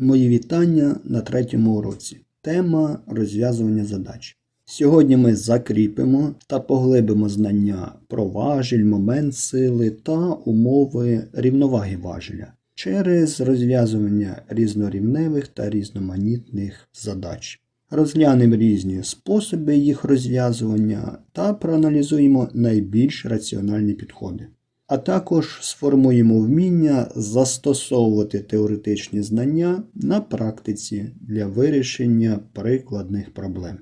Мої вітання на третьому уроці. Тема розв'язування задач. Сьогодні ми закріпимо та поглибимо знання про важіль, момент сили та умови рівноваги важеля через розв'язування різнорівневих та різноманітних задач. Розглянемо різні способи їх розв'язування та проаналізуємо найбільш раціональні підходи. А також сформуємо вміння застосовувати теоретичні знання на практиці для вирішення прикладних проблем.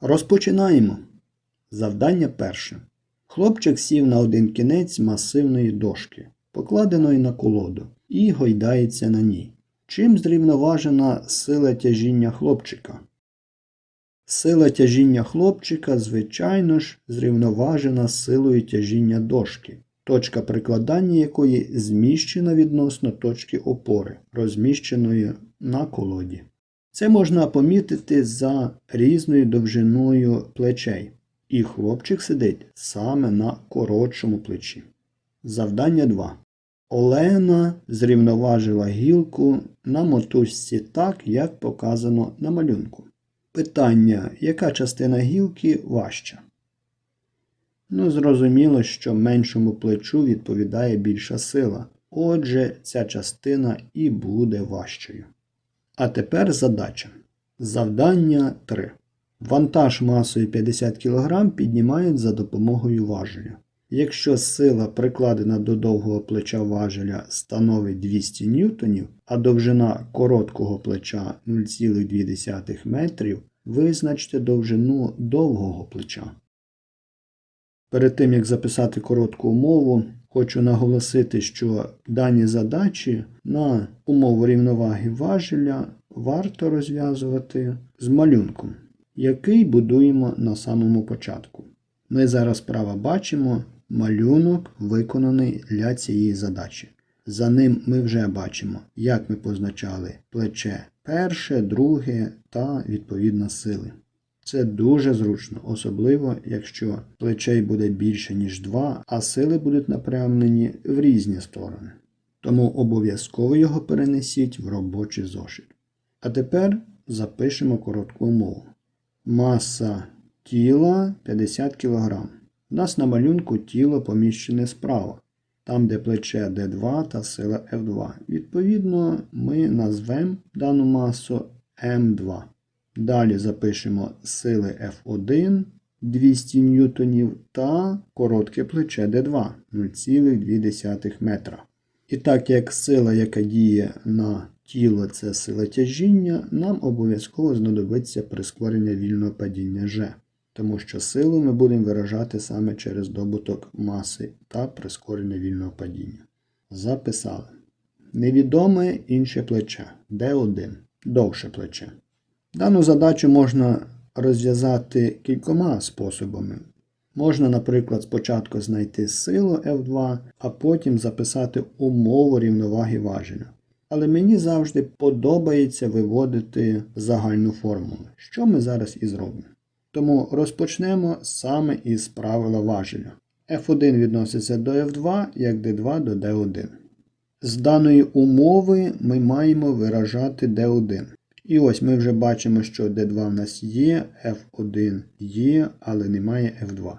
Розпочинаємо. Завдання перше. Хлопчик сів на один кінець масивної дошки, покладеної на колоду, і гойдається на ній. Чим зрівноважена сила тяжіння хлопчика? Сила тяжіння хлопчика, звичайно ж, зрівноважена силою тяжіння дошки, точка прикладання якої зміщена відносно точки опори, розміщеної на колоді. Це можна помітити за різною довжиною плечей, і хлопчик сидить саме на коротшому плечі. Завдання 2. Олена зрівноважила гілку на мотузці так, як показано на малюнку. Питання, яка частина гілки важча? Ну, зрозуміло, що меншому плечу відповідає більша сила. Отже, ця частина і буде важчою. А тепер задача. Завдання 3. Вантаж масою 50 кг піднімають за допомогою важеля. Якщо сила, прикладена до довгого плеча важеля, становить 200 ньютонів, а довжина короткого плеча 0,2 метрів, визначте довжину довгого плеча. Перед тим як записати коротку умову, хочу наголосити, що дані задачі на умову рівноваги важеля варто розв'язувати з малюнком, який будуємо на самому початку. Ми зараз справа бачимо малюнок, виконаний для цієї задачі. За ним ми вже бачимо, як ми позначали плече перше, друге та відповідно сили. Це дуже зручно, особливо якщо плечей буде більше, ніж два, а сили будуть напрямлені в різні сторони. Тому обов'язково його перенесіть в робочий зошит. А тепер запишемо коротку умову. Маса тіла 50 кг. У нас на малюнку тіло поміщене справа, там де плече D2 та сила F2. Відповідно, ми назвемо дану масу М2. Далі запишемо сили F1 200 ньютонів та коротке плече D2 0,2 метра. І так як сила, яка діє на тіло, це сила тяжіння, нам обов'язково знадобиться прискорення вільного падіння G, тому що силу ми будемо виражати саме через добуток маси та прискорення вільного падіння. Записали. Невідоме інше плече D1, довше плече. Дану задачу можна розв'язати кількома способами. Можна, наприклад, спочатку знайти силу F2, а потім записати умову рівноваги важеля. Але мені завжди подобається виводити загальну формулу, що ми зараз і зробимо. Тому розпочнемо саме із правила важеля. F1 відноситься до F2, як D2 до D1. З даної умови ми маємо виражати D1. І ось ми вже бачимо, що D2 в нас є, F1 є, але немає F2.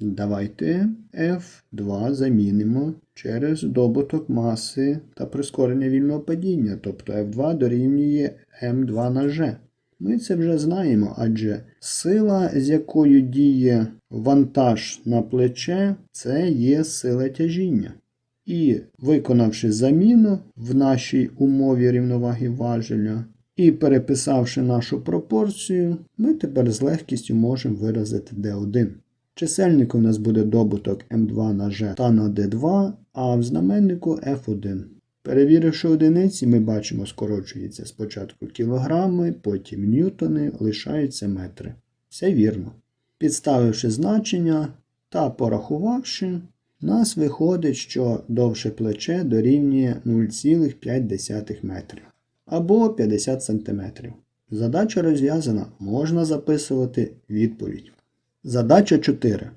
Давайте F2 замінимо через добуток маси та прискорення вільного падіння, тобто F2 дорівнює M2 на G. Ми це вже знаємо, адже сила, з якою діє вантаж на плече, це є сила тяжіння. І виконавши заміну в нашій умові рівноваги важеля, і переписавши нашу пропорцію, ми тепер з легкістю можемо виразити D1. Чисельник у нас буде добуток m2 на g та на d2, а в знаменнику F1. Перевіривши одиниці, ми бачимо, скорочується спочатку кілограми, потім ньютони, лишаються метри. Все вірно. Підставивши значення та порахувавши, нас виходить, що довше плече дорівнює 0,5 метрів або 50 см. Задача розв'язана, можна записувати відповідь. Задача 4.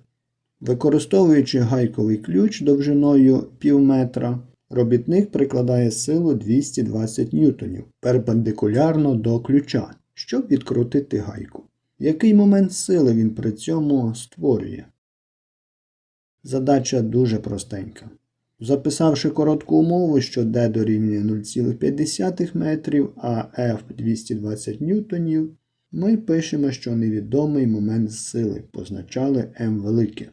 Використовуючи гайковий ключ довжиною пів метра, Робітник прикладає силу 220 ньютонів перпендикулярно до ключа, щоб відкрутити гайку. Який момент сили він при цьому створює? Задача дуже простенька. Записавши коротку умову, що D дорівнює 0,5 метрів, а F 220 ньютонів, ми пишемо, що невідомий момент сили позначали m велике.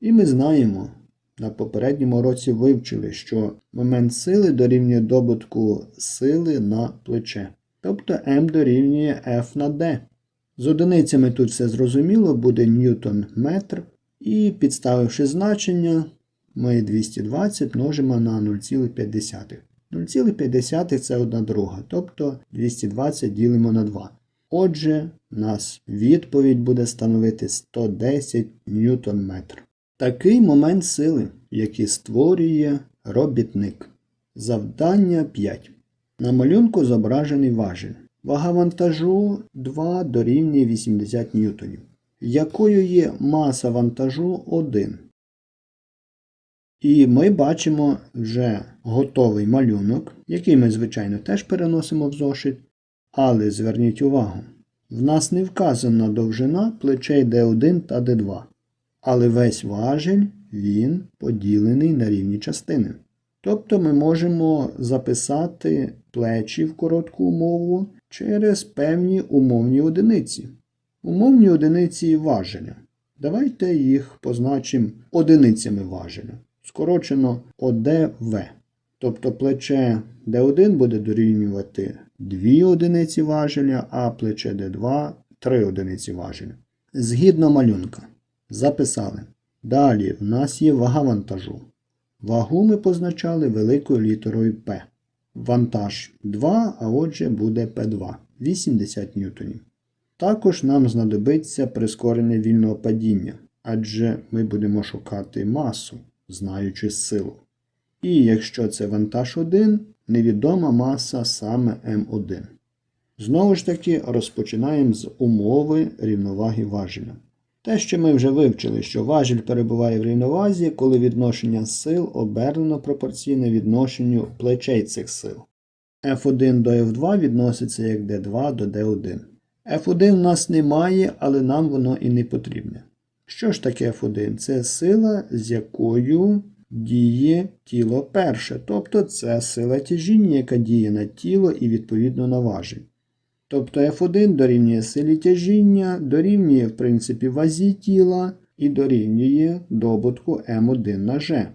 І ми знаємо, на попередньому році вивчили, що момент сили дорівнює добутку сили на плече. Тобто m дорівнює F на D. З одиницями тут все зрозуміло, буде ньютон метр. І підставивши значення, ми 220 множимо на 0,5. 0,5 це 1 друга, тобто 220 ділимо на 2. Отже, у нас відповідь буде становити 110 ньютон метр. Такий момент сили, який створює робітник. Завдання 5. На малюнку зображений важіль. Вага вантажу 2 дорівнює 80 ньютонів. Якою є маса вантажу 1? І ми бачимо вже готовий малюнок, який ми, звичайно, теж переносимо в зошит. Але зверніть увагу, в нас не вказана довжина плечей D1 та D2. Але весь важіль він поділений на рівні частини. Тобто ми можемо записати плечі в коротку умову через певні умовні одиниці. Умовні одиниці важеля. Давайте їх позначимо одиницями важеля. Скорочено ОДВ. Тобто плече D1 буде дорівнювати 2 одиниці важеля, а плече D2 3 одиниці важеля. Згідно малюнка. Записали. Далі в нас є вага вантажу. Вагу ми позначали великою літерою P. Вантаж 2, а отже буде P2 80 ньютонів. Також нам знадобиться прискорення вільного падіння, адже ми будемо шукати масу, знаючи силу. І якщо це вантаж 1, невідома маса саме М1. Знову ж таки, розпочинаємо з умови рівноваги важеля. Те, що ми вже вивчили, що важіль перебуває в рівновазі, коли відношення сил обернено пропорційне відношенню плечей цих сил. F1 до F2 відноситься як D2 до D1. F1 в нас немає, але нам воно і не потрібне. Що ж таке F1? Це сила, з якою діє тіло перше, тобто це сила тяжіння, яка діє на тіло і відповідно на важіль. Тобто F1 дорівнює силі тяжіння, дорівнює, в принципі, вазі тіла і дорівнює добутку М1 на G.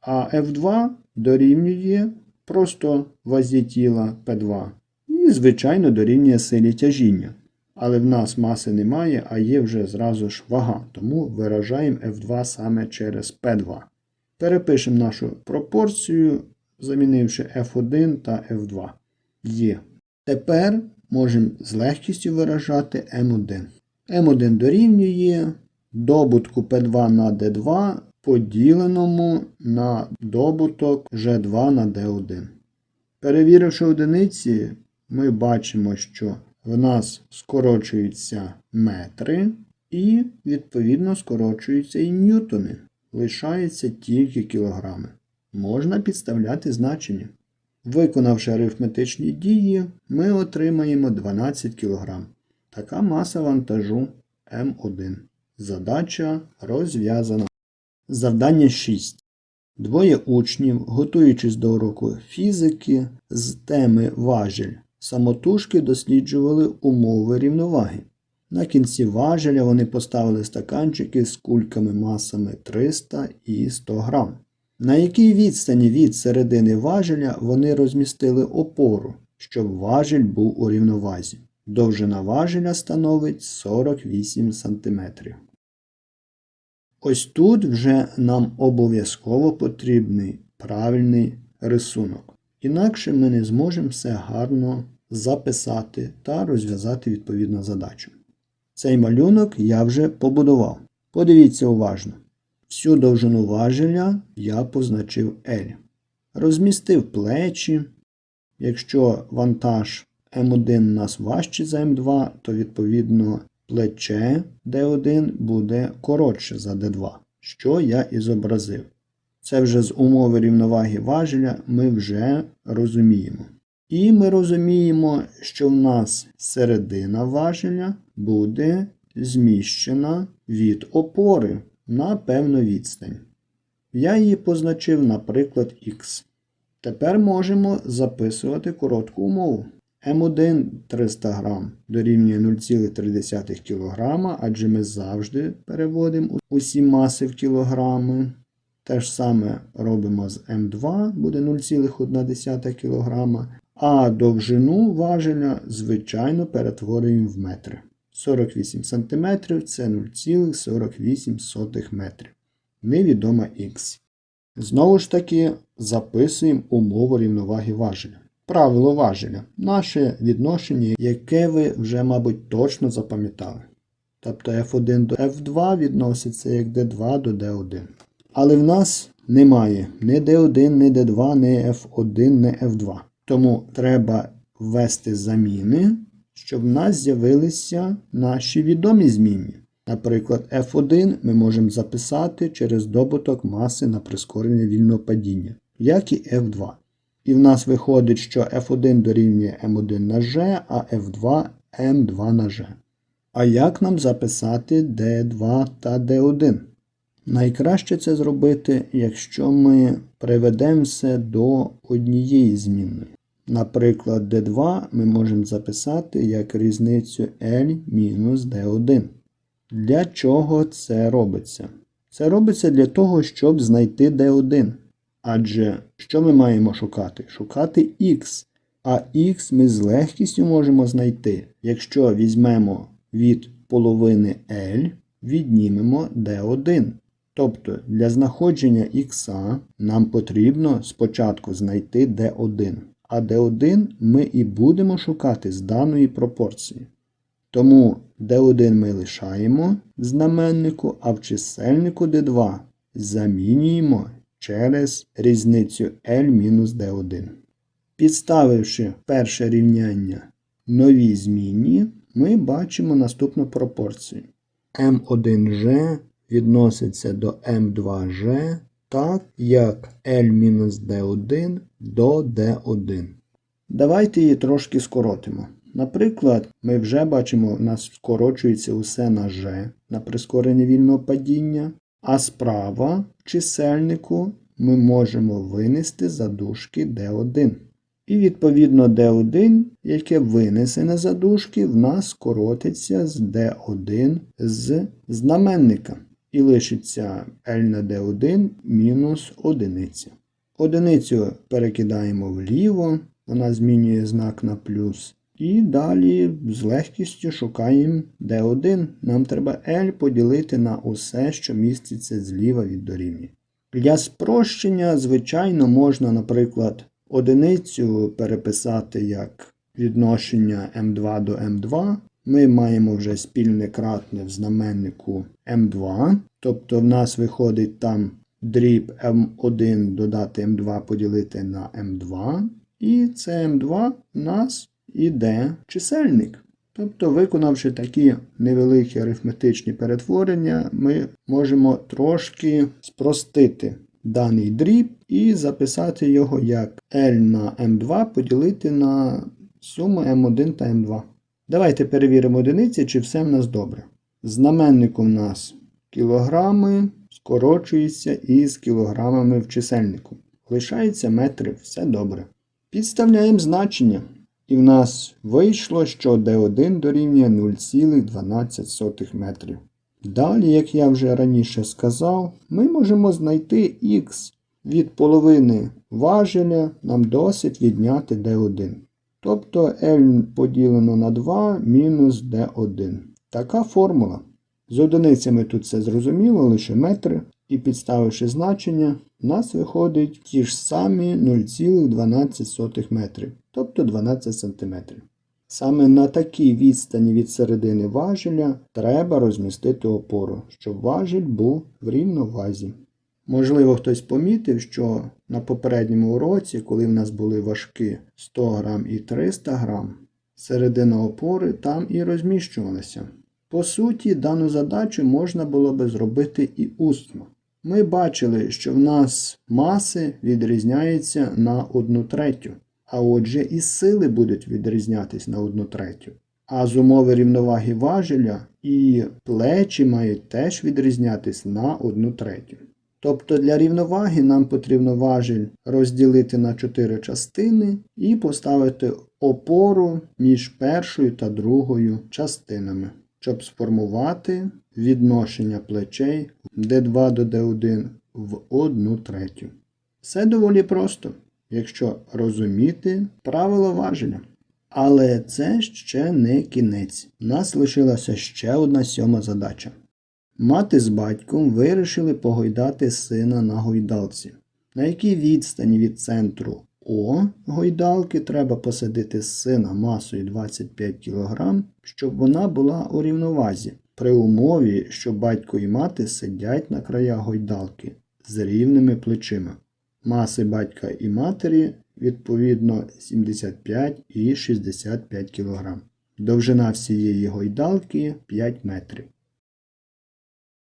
А F2 дорівнює просто вазі тіла P2. І, звичайно, дорівнює силі тяжіння. Але в нас маси немає, а є вже зразу ж вага, тому виражаємо F2 саме через P2. Перепишемо нашу пропорцію, замінивши F1 та F2. Є. Тепер можемо з легкістю виражати М1. М1 дорівнює добутку P2 на D2 поділеному на добуток G2 на D1. Перевіривши одиниці, ми бачимо, що в нас скорочуються метри і, відповідно, скорочуються і ньютони. Лишається тільки кілограми. Можна підставляти значення. Виконавши арифметичні дії, ми отримаємо 12 кг. Така маса вантажу М1. Задача розв'язана. Завдання 6. Двоє учнів, готуючись до уроку фізики з теми важель, самотужки досліджували умови рівноваги. На кінці важеля вони поставили стаканчики з кульками масами 300 і 100 грам. На якій відстані від середини важеля вони розмістили опору, щоб важель був у рівновазі. Довжина важеля становить 48 см. Ось тут вже нам обов'язково потрібний правильний рисунок. Інакше ми не зможемо все гарно записати та розв'язати відповідну задачу. Цей малюнок я вже побудував. Подивіться уважно. Всю довжину важеля я позначив L. Розмістив плечі. Якщо вантаж М1 у нас важчий за М2, то відповідно плече D1 буде коротше за D2, що я і зобразив. Це вже з умови рівноваги важеля ми вже розуміємо. І ми розуміємо, що в нас середина важеля буде зміщена від опори на певну відстань. Я її позначив, наприклад, Х. Тепер можемо записувати коротку умову. М1 300 грам дорівнює 0,3 кг, адже ми завжди переводимо усі маси в кілограми. Те ж саме робимо з М2, буде 0,1 кг, а довжину важеля, звичайно, перетворюємо в метри. 48 см це 0,48 метрів. Невідома х. Знову ж таки, записуємо умову рівноваги важеля. Правило важеля наше відношення, яке ви вже, мабуть, точно запам'ятали. Тобто F1 до F2 відноситься як D2 до D1. Але в нас немає ні D1, ні D2, ні F1, ні F2. Тому треба ввести заміни, щоб в нас з'явилися наші відомі змінні. Наприклад, F1 ми можемо записати через добуток маси на прискорення вільного падіння, як і F2. І в нас виходить, що F1 дорівнює M1 на G, а F2 M2 на G. А як нам записати D2 та D1? Найкраще це зробити, якщо ми приведемо все до однієї змінної. Наприклад, D2 ми можемо записати як різницю L мінус D1. Для чого це робиться? Це робиться для того, щоб знайти D1. Адже що ми маємо шукати? Шукати X. А X ми з легкістю можемо знайти, якщо візьмемо від половини L, віднімемо D1. Тобто для знаходження X нам потрібно спочатку знайти D1. А D1 ми і будемо шукати з даної пропорції. Тому D1 ми лишаємо в знаменнику, а в чисельнику D2 замінюємо через різницю L-D1. Підставивши перше рівняння новій змінні, ми бачимо наступну пропорцію. M1G відноситься до M2G так, як L-D1 до D1. Давайте її трошки скоротимо. Наприклад, ми вже бачимо, у нас скорочується усе на G на прискорення вільного падіння, а справа в чисельнику ми можемо винести задушки D1. І відповідно D1, яке винесене задушки, в нас скоротиться з D1 з знаменника. І лишиться L на D1 мінус одиниця. Одиницю перекидаємо вліво, вона змінює знак на плюс. І далі з легкістю шукаємо D1. Нам треба L поділити на усе, що міститься зліва від дорівнює. Для спрощення, звичайно, можна, наприклад, одиницю переписати як відношення m2 до m2. Ми маємо вже спільне кратне в знаменнику m2. Тобто в нас виходить там дріб m1 додати m2 поділити на m2. І це m2 у нас іде чисельник. Тобто, виконавши такі невеликі арифметичні перетворення, ми можемо трошки спростити даний дріб і записати його як L на m2 поділити на суму m1 та m2. Давайте перевіримо одиниці, чи все в нас добре. Знаменник у нас кілограми скорочується із кілограмами в чисельнику. Лишається метри, все добре. Підставляємо значення. І в нас вийшло, що D1 дорівнює 0,12 метрів. Далі, як я вже раніше сказав, ми можемо знайти Х від половини важеля, нам досить відняти D1. Тобто L поділено на 2 мінус D1. Така формула. З одиницями тут все зрозуміло, лише метри. І підставивши значення, у нас виходить ті ж самі 0,12 метрів, тобто 12 см. Саме на такій відстані від середини важеля треба розмістити опору, щоб важіль був в рівновазі. Можливо, хтось помітив, що на попередньому уроці, коли в нас були важкі 100 грам і 300 грам, середина опори там і розміщувалася. По суті, дану задачу можна було би зробити і усно. Ми бачили, що в нас маси відрізняються на 1 третю, а отже і сили будуть відрізнятись на 1 третю. А з умови рівноваги важеля і плечі мають теж відрізнятись на 1 третю. Тобто для рівноваги нам потрібно важіль розділити на 4 частини і поставити опору між першою та другою частинами, щоб сформувати відношення плечей D2 до D1 в 1 третю. Все доволі просто, якщо розуміти правила важеля. Але це ще не кінець. У нас лишилася ще одна сьома задача. Мати з батьком вирішили погойдати сина на гойдалці. На якій відстані від центру О гойдалки треба посадити сина масою 25 кг, щоб вона була у рівновазі, при умові, що батько і мати сидять на краях гойдалки з рівними плечима. Маси батька і матері відповідно 75 і 65 кг. Довжина всієї гойдалки 5 метрів.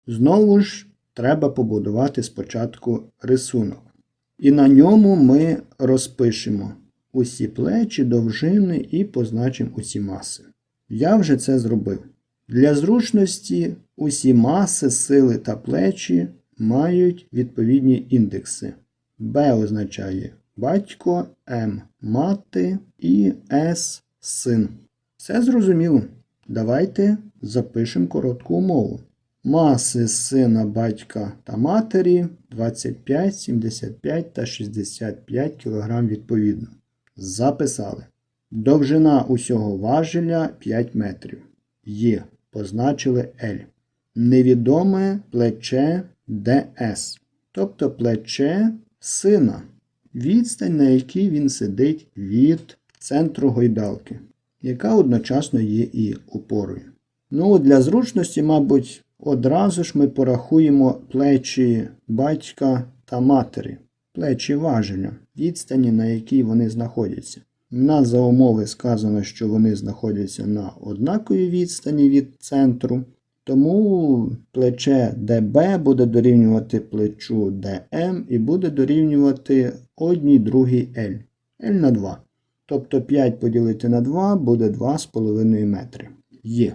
Знову ж треба побудувати спочатку рисунок. І на ньому ми розпишемо усі плечі, довжини і позначимо усі маси. Я вже це зробив. Для зручності усі маси, сили та плечі мають відповідні індекси. Б означає батько, М мати і С син. Все зрозуміло. Давайте запишемо коротку умову. Маси сина батька та матері 25, 75 та 65 кг відповідно. Записали. Довжина усього важеля 5 метрів. Є. Позначили L. Невідоме плече ДС. Тобто плече сина. Відстань, на якій він сидить від центру гойдалки, яка одночасно є і опорою. Ну, для зручності, мабуть, одразу ж ми порахуємо плечі батька та матері, плечі важеля, відстані, на якій вони знаходяться. У нас за умови сказано, що вони знаходяться на однаковій відстані від центру. Тому плече DB буде дорівнювати плечу DM і буде дорівнювати одній другій L. L на 2. Тобто 5 поділити на 2 буде 2,5 метри. Є.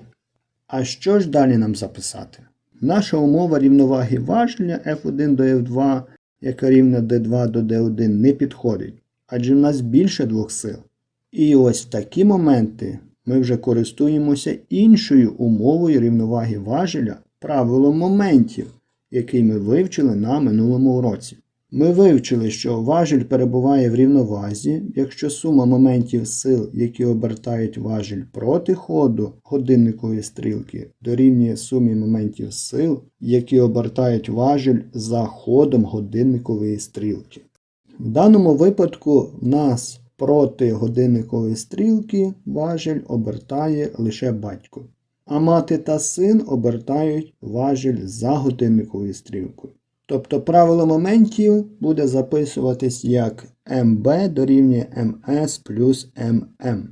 А що ж далі нам записати? Наша умова рівноваги важеля F1 до F2, яка рівна D2 до D1, не підходить, адже в нас більше двох сил. І ось в такі моменти ми вже користуємося іншою умовою рівноваги важеля, правилом моментів, який ми вивчили на минулому уроці. Ми вивчили, що важіль перебуває в рівновазі, якщо сума моментів сил, які обертають важіль проти ходу годинникової стрілки, дорівнює сумі моментів сил, які обертають важіль за ходом годинникової стрілки. В даному випадку в нас проти годинникової стрілки важіль обертає лише батько, а мати та син обертають важіль за годинниковою стрілкою. Тобто правило моментів буде записуватись як МБ дорівнює МС плюс ММ.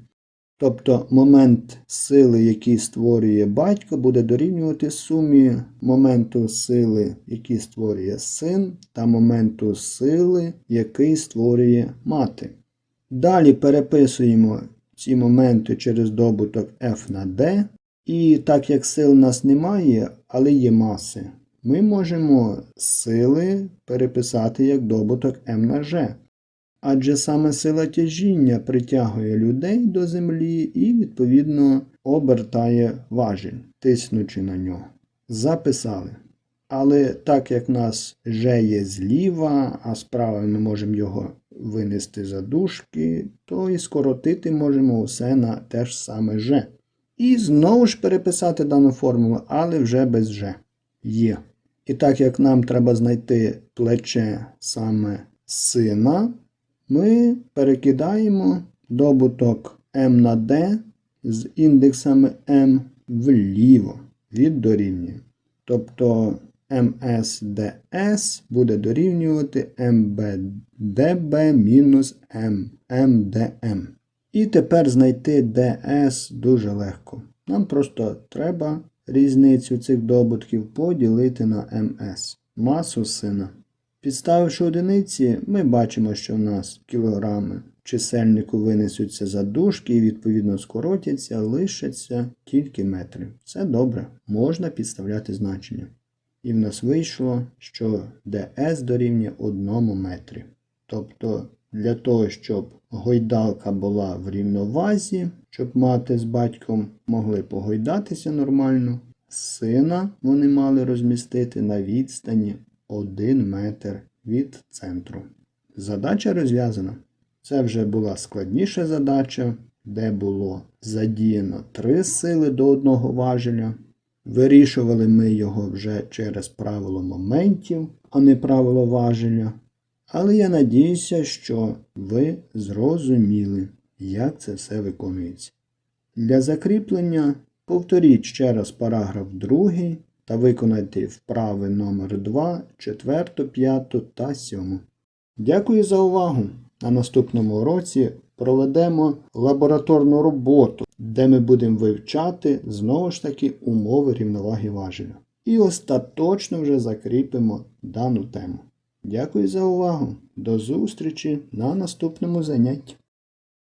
Тобто момент сили, який створює батько, буде дорівнювати сумі моменту сили, який створює син, та моменту сили, який створює мати. Далі переписуємо ці моменти через добуток F на D. І так як сил у нас немає, але є маси, ми можемо сили переписати як добуток m на g. Адже саме сила тяжіння притягує людей до землі і, відповідно, обертає важіль, тиснучи на нього. Записали. Але так як в нас G є зліва, а справа ми можемо його винести за дужки, то і скоротити можемо усе на те ж саме G. І знову ж переписати дану формулу, але вже без G. Є. І так як нам треба знайти плече саме сина, ми перекидаємо добуток m на d з індексами m вліво від дорівнює. Тобто MSDS буде дорівнювати MBDB мінус MMDM. І тепер знайти DS дуже легко. Нам просто треба різницю цих добутків поділити на МС. масу сина. Підставивши одиниці, ми бачимо, що в нас кілограми чисельнику винесуться за дужки і відповідно скоротяться, лишаться тільки метри. Це добре, можна підставляти значення. І в нас вийшло, що ds дорівнює 1 метрі. Тобто для того, щоб гойдалка була в рівновазі, щоб мати з батьком могли погойдатися нормально, сина вони мали розмістити на відстані 1 метр від центру. Задача розв'язана. Це вже була складніша задача, де було задіяно три сили до одного важеля. Вирішували ми його вже через правило моментів, а не правило важеля. Але я надіюся, що ви зрозуміли, як це все виконується. Для закріплення повторіть ще раз параграф 2 та виконайте вправи номер 2, 4, 5 та 7. Дякую за увагу! На наступному уроці проведемо лабораторну роботу, де ми будемо вивчати знову ж таки умови рівноваги важеля. І остаточно вже закріпимо дану тему. Дякую за увагу. До зустрічі на наступному занятті.